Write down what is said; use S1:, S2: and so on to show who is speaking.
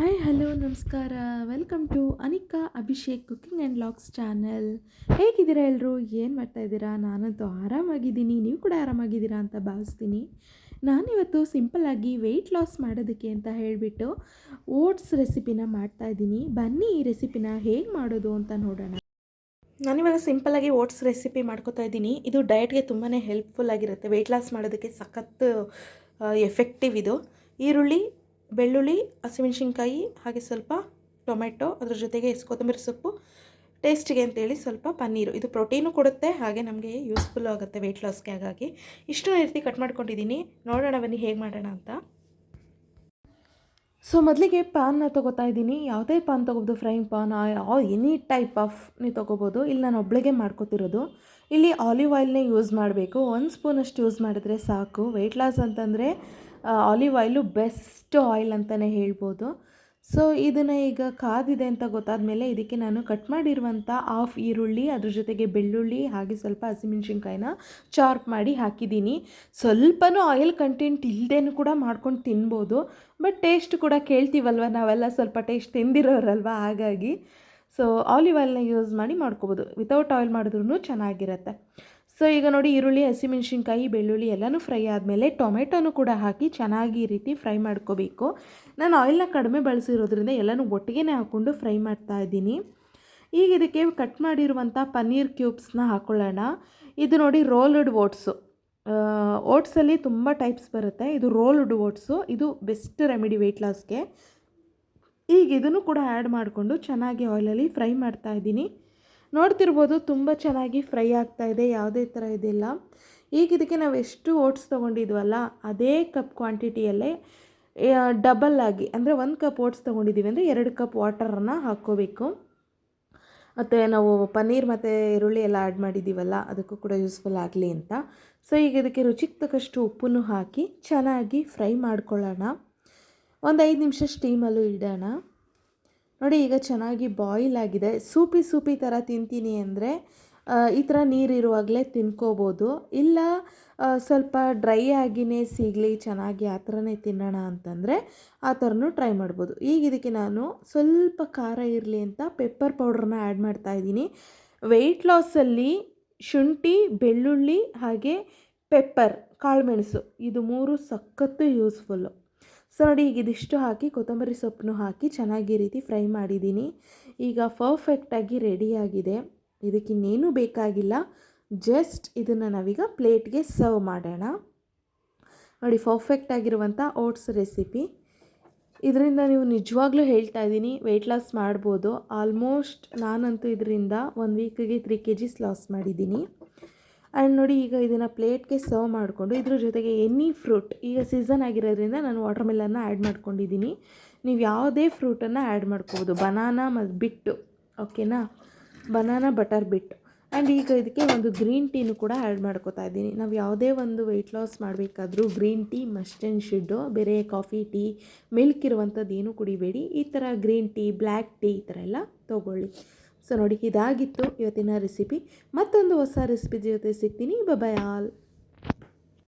S1: Hi, hello, ನಮಸ್ಕಾರ. Welcome to Anika Abhishek cooking and vlogs channel ಹೇಗಿದ್ದೀರಾ ಎಲ್ಲರೂ ಏನು ಮಾಡ್ತಾ ಇದ್ದೀರಾ? ನಾನಂತೂ ಆರಾಮಾಗಿದ್ದೀನಿ. ನೀವು ಕೂಡ ಆರಾಮಾಗಿದ್ದೀರಾ ಅಂತ ಭಾವಿಸ್ತೀನಿ. ನಾನಿವತ್ತು ಸಿಂಪಲ್ಲಾಗಿ ವೆಯ್ಟ್ ಲಾಸ್ ಮಾಡೋದಕ್ಕೆ ಅಂತ ಹೇಳಿಬಿಟ್ಟು ಓಟ್ಸ್ ರೆಸಿಪಿನ ಮಾಡ್ತಾಯಿದ್ದೀನಿ ಬನ್ನಿ ಈ ರೆಸಿಪಿನ ಹೇಗೆ ಮಾಡೋದು ಅಂತ ನೋಡೋಣ. ನಾನಿವಾಗ ಸಿಂಪಲ್ಲಾಗಿ ಓಟ್ಸ್ ರೆಸಿಪಿ ಮಾಡ್ಕೋತಾ ಇದ್ದೀನಿ. ಇದು ಡಯಟ್ಗೆ ತುಂಬಾ ಹೆಲ್ಪ್ಫುಲ್ ಆಗಿರುತ್ತೆ. ವೆಯ್ಟ್ ಲಾಸ್ ಮಾಡೋದಕ್ಕೆ ಸಖತ್ತು ಎಫೆಕ್ಟಿವ್ ಇದು. ಈರುಳ್ಳಿ ಬೆಳ್ಳುಳ್ಳಿ, ಹಸಿಮೆಣ್ಸಿನ್ಕಾಯಿ, ಹಾಗೆ ಸ್ವಲ್ಪ ಟೊಮೆಟೊ ಅದ್ರ ಜೊತೆಗೆ ಕೊತ್ತಂಬರಿ ಸೊಪ್ಪು, ಟೇಸ್ಟಿಗೆ ಅಂತೇಳಿ ಸ್ವಲ್ಪ ಪನ್ನೀರು. ಇದು ಪ್ರೋಟೀನು ಕೊಡುತ್ತೆ, ಹಾಗೆ ನಮಗೆ ಯೂಸ್ಫುಲ್ ಆಗುತ್ತೆ ವೆಯ್ಟ್ ಲಾಸ್ಗೆ ಹಾಗಾಗಿ. ಇಷ್ಟು ರೀತಿ ಕಟ್ ಮಾಡ್ಕೊಂಡಿದ್ದೀನಿ. ನೋಡೋಣ, ಬನ್ನಿ ಹೇಗೆ ಮಾಡೋಣ ಅಂತ. ಸೊ ಮೊದಲಿಗೆ ಪಾನ್ನ ತೊಗೋತಾ ಇದ್ದೀನಿ. ಯಾವುದೇ ಪಾನ್ ತೊಗೋಬೋದು. Frying pan any type of ನೀವು ತೊಗೋಬೋದು. ಇಲ್ಲಿ ನಾನು ಒಬ್ಳಿಗೆ ಮಾಡ್ಕೋತಿರೋದು. ಇಲ್ಲಿ ಆಲಿವ್ ಆಯಿಲ್ನೇ ಯೂಸ್ ಮಾಡಬೇಕು. ಒಂದು ಸ್ಪೂನಷ್ಟು ಯೂಸ್ ಮಾಡಿದ್ರೆ ಸಾಕು. ವೆಯ್ಟ್ ಲಾಸ್ ಅಂತಂದರೆ ಆಲಿವ್ ಆಯಿಲು ಬೆಸ್ಟ್ ಆಯಿಲ್ ಅಂತಲೇ ಹೇಳ್ಬೋದು. ಸೊ ಇದನ್ನು ಈಗ ಕಾದಿದೆ ಅಂತ ಗೊತ್ತಾದ ಮೇಲೆ ಇದಕ್ಕೆ ನಾನು ಕಟ್ ಮಾಡಿರುವಂಥ ಆಫ್ ಈರುಳ್ಳಿ, ಅದ್ರ ಜೊತೆಗೆ ಬೆಳ್ಳುಳ್ಳಿ, ಹಾಗೆ ಸ್ವಲ್ಪ ಹಸಿಮೆಣ್ಸಿನ್ಕಾಯಿನ ಚಾರ್ಪ್ ಮಾಡಿ ಹಾಕಿದ್ದೀನಿ. ಸ್ವಲ್ಪನೂ ಆಯಿಲ್ ಕಂಟೆಂಟ್ ಇಲ್ಲದೇನು ಕೂಡ ಮಾಡ್ಕೊಂಡು ತಿನ್ಬೋದು. ಬಟ್ ಟೇಸ್ಟ್ ಕೂಡ ಕೇಳ್ತೀವಲ್ವ? ನಾವೆಲ್ಲ ಸ್ವಲ್ಪ ಟೇಸ್ಟ್ ತಿಂದಿರೋರಲ್ವ? ಹಾಗಾಗಿ. ಸೊ ಆಲಿವ್ ಆಯಿಲ್ನ ಯೂಸ್ ಮಾಡಿ ಮಾಡ್ಕೋಬೋದು. ವಿತೌಟ್ ಆಯಿಲ್ ಮಾಡಿದ್ರೂ ಚೆನ್ನಾಗಿರುತ್ತೆ. ಸೊ ಈಗ ನೋಡಿ ಈರುಳ್ಳಿ, ಹಸಿಮೆಣ್ಸಿನ್ಕಾಯಿ, ಬೆಳ್ಳುಳ್ಳಿ ಎಲ್ಲನೂ ಫ್ರೈ ಆದಮೇಲೆ ಟೊಮೆಟೊನೂ ಕೂಡ ಹಾಕಿ ಚೆನ್ನಾಗಿ ರೀತಿ ಫ್ರೈ ಮಾಡ್ಕೋಬೇಕು. ನಾನು ಆಯಿಲ್ನ ಕಡಿಮೆ ಬಳಸಿರೋದ್ರಿಂದ ಎಲ್ಲನೂ ಒಟ್ಟಿಗೆ ಹಾಕ್ಕೊಂಡು ಫ್ರೈ ಮಾಡ್ತಾ ಇದ್ದೀನಿ. ಈಗ ಇದಕ್ಕೆ ಕಟ್ ಮಾಡಿರುವಂಥ ಪನ್ನೀರ್ ಕ್ಯೂಬ್ಸ್ನ ಹಾಕ್ಕೊಳ್ಳೋಣ ಇದು ನೋಡಿ ರೋಲ್ಡ್ ಓಟ್ಸು ಓಟ್ಸಲ್ಲಿ ತುಂಬ ಟೈಪ್ಸ್ ಬರುತ್ತೆ. ಇದು ರೋಲ್ಡ್ ಓಟ್ಸು ಇದು ಬೆಸ್ಟ್ ರೆಮಿಡಿ ವೆಯ್ಟ್ ಲಾಸ್ಗೆ ಈಗ ಇದನ್ನು ಕೂಡ ಆ್ಯಡ್ ಮಾಡಿಕೊಂಡು ಚೆನ್ನಾಗಿ ಆಯಿಲಲ್ಲಿ ಫ್ರೈ ಮಾಡ್ತಾ ಇದ್ದೀನಿ. ನೋಡ್ತಿರ್ಬೋದು ತುಂಬ ಚೆನ್ನಾಗಿ ಫ್ರೈ ಆಗ್ತಾ ಇದೆ, ಯಾವುದೇ ಥರ ಇದಿಲ್ಲ. ಈಗ ಇದಕ್ಕೆ ನಾವು ಎಷ್ಟು ಓಟ್ಸ್ ತೊಗೊಂಡಿದ್ವಲ್ಲ, ಅದೇ ಕಪ್ ಕ್ವಾಂಟಿಟಿಯಲ್ಲೇ ಡಬಲ್ ಆಗಿ, ಅಂದರೆ ಒಂದು ಕಪ್ ಓಟ್ಸ್ ತೊಗೊಂಡಿದ್ದೀವಿ ಅಂದರೆ ಎರಡು ಕಪ್ ವಾಟರನ್ನು ಹಾಕ್ಕೋಬೇಕು. ಮತ್ತು ನಾವು ಪನ್ನೀರ್ ಮತ್ತು ಈರುಳ್ಳಿ ಎಲ್ಲ ಆ್ಯಡ್ ಮಾಡಿದ್ದೀವಲ್ಲ ಅದಕ್ಕೂ ಕೂಡ ಯೂಸ್ಫುಲ್ ಆಗಲಿ ಅಂತ. ಸೊ ಈಗ ಇದಕ್ಕೆ ರುಚಿಗೆ ತಕ್ಕಷ್ಟು ಉಪ್ಪನ್ನು ಹಾಕಿ ಚೆನ್ನಾಗಿ ಫ್ರೈ ಮಾಡ್ಕೊಳ್ಳೋಣ. ಒಂದು ಐದು ನಿಮಿಷ ಸ್ಟೀಮಲ್ಲೂ ಇಡೋಣ. ನೋಡಿ, ಈಗ ಚೆನ್ನಾಗಿ ಬಾಯ್ಲ್ ಆಗಿದೆ. ಸೂಪಿ ಸೂಪಿ ಥರ ತಿಂತೀನಿ ಅಂದರೆ ಈ ಥರ ನೀರಿರುವಾಗಲೇ ತಿನ್ಕೋಬೋದು. ಇಲ್ಲ ಸ್ವಲ್ಪ ಡ್ರೈ ಆಗಿನೇ ಸಿಗಲಿ, ಚೆನ್ನಾಗಿ ಆ ಥರನೇ ತಿನ್ನೋಣ ಅಂತಂದರೆ ಆ ಥರನೂ ಟ್ರೈ ಮಾಡ್ಬೋದು. ಈಗ ಇದಕ್ಕೆ ನಾನು ಸ್ವಲ್ಪ ಖಾರ ಇರಲಿ ಅಂತ ಪೆಪ್ಪರ್ ಪೌಡ್ರನ್ನ ಆ್ಯಡ್ ಮಾಡ್ತಾ ಇದ್ದೀನಿ. ವೆಯ್ಟ್ ಲಾಸಲ್ಲಿ ಶುಂಠಿ, ಬೆಳ್ಳುಳ್ಳಿ ಹಾಗೆ ಪೆಪ್ಪರ್ ಕಾಳುಮೆಣಸು ಇದು ಮೂರು ಸಖತ್ತು ಯೂಸ್ಫುಲ್ಲು ಸೊ ನೋಡಿ, ಈಗ ಇದಿಷ್ಟು ಹಾಕಿ, ಕೊತ್ತಂಬರಿ ಸೊಪ್ಪನ್ನು ಹಾಕಿ ಚೆನ್ನಾಗಿ ರೀತಿ ಫ್ರೈ ಮಾಡಿದ್ದೀನಿ. ಈಗ ಪರ್ಫೆಕ್ಟಾಗಿ ರೆಡಿಯಾಗಿದೆ ಇದಕ್ಕಿನ್ನೇನು ಬೇಕಾಗಿಲ್ಲ. ಜಸ್ಟ್ ಇದನ್ನು ನಾವೀಗ ಪ್ಲೇಟ್ಗೆ ಸರ್ವ್ ಮಾಡೋಣ. ನೋಡಿ ಪರ್ಫೆಕ್ಟ್ ಆಗಿರುವಂಥ ಓಟ್ಸ್ ರೆಸಿಪಿ ಇದರಿಂದ ನೀವು ನಿಜವಾಗ್ಲೂ ಹೇಳ್ತಾ ಇದ್ದೀನಿ ವೆಯ್ಟ್ ಲಾಸ್ ಮಾಡ್ಬೋದು. ಆಲ್ಮೋಸ್ಟ್ ನಾನಂತೂ ಇದರಿಂದ ಒಂದು ವೀಕಿಗೆ ತ್ರೀ ಕೆ ಜಿಸ್ ಲಾಸ್ ಮಾಡಿದ್ದೀನಿ. ಆ್ಯಂಡ್ ನೋಡಿ ಈಗ ಇದನ್ನು ಪ್ಲೇಟ್ಗೆ ಸರ್ವ್ ಮಾಡಿಕೊಂಡು ಇದ್ರ ಜೊತೆಗೆ ಎನಿ ಫ್ರೂಟ್ ಈಗ ಸೀಸನ್ ಆಗಿರೋದ್ರಿಂದ ನಾನು ವಾಟರ್ ಮೆಲನ್ನ ಆ್ಯಡ್ ಮಾಡ್ಕೊಂಡಿದ್ದೀನಿ. ನೀವು ಯಾವುದೇ ಫ್ರೂಟನ್ನು ಆ್ಯಡ್ ಮಾಡ್ಕೋಬೋದು. ಬನಾನಾ ಮತ್ತು ಬಿಟ್ಟು, ಓಕೆನಾ? ಬನಾನಾ, ಬಟರ್, ಬಿಟ್ಟು. ಆ್ಯಂಡ್ ಈಗ ಇದಕ್ಕೆ ಒಂದು ಗ್ರೀನ್ ಟೀನು ಕೂಡ ಆ್ಯಡ್ ಮಾಡ್ಕೋತಾ ಇದ್ದೀನಿ. ನಾವು ಯಾವುದೇ ಒಂದು weight loss ಮಾಡಬೇಕಾದ್ರೂ green tea must and should, ಬೇರೆ ಕಾಫಿ, ಟೀ, ಮಿಲ್ಕ್ ಇರುವಂಥದ್ದು ಏನೂ ಕುಡಿಬೇಡಿ. ಈ ಥರ ಗ್ರೀನ್ ಟೀ, ಬ್ಲ್ಯಾಕ್ ಟೀ ಈ ಥರ ಎಲ್ಲ ತೊಗೊಳ್ಳಿ. ಸೊ ನೋಡಿ ಇದಾಗಿತ್ತು ಇವತ್ತಿನ ರೆಸಿಪಿ ಮತ್ತೊಂದು ಹೊಸ ರೆಸಿಪಿ ಜೊತೆ ಸಿಗ್ತೀನಿ. ಬಾಯ್ ಆಲ್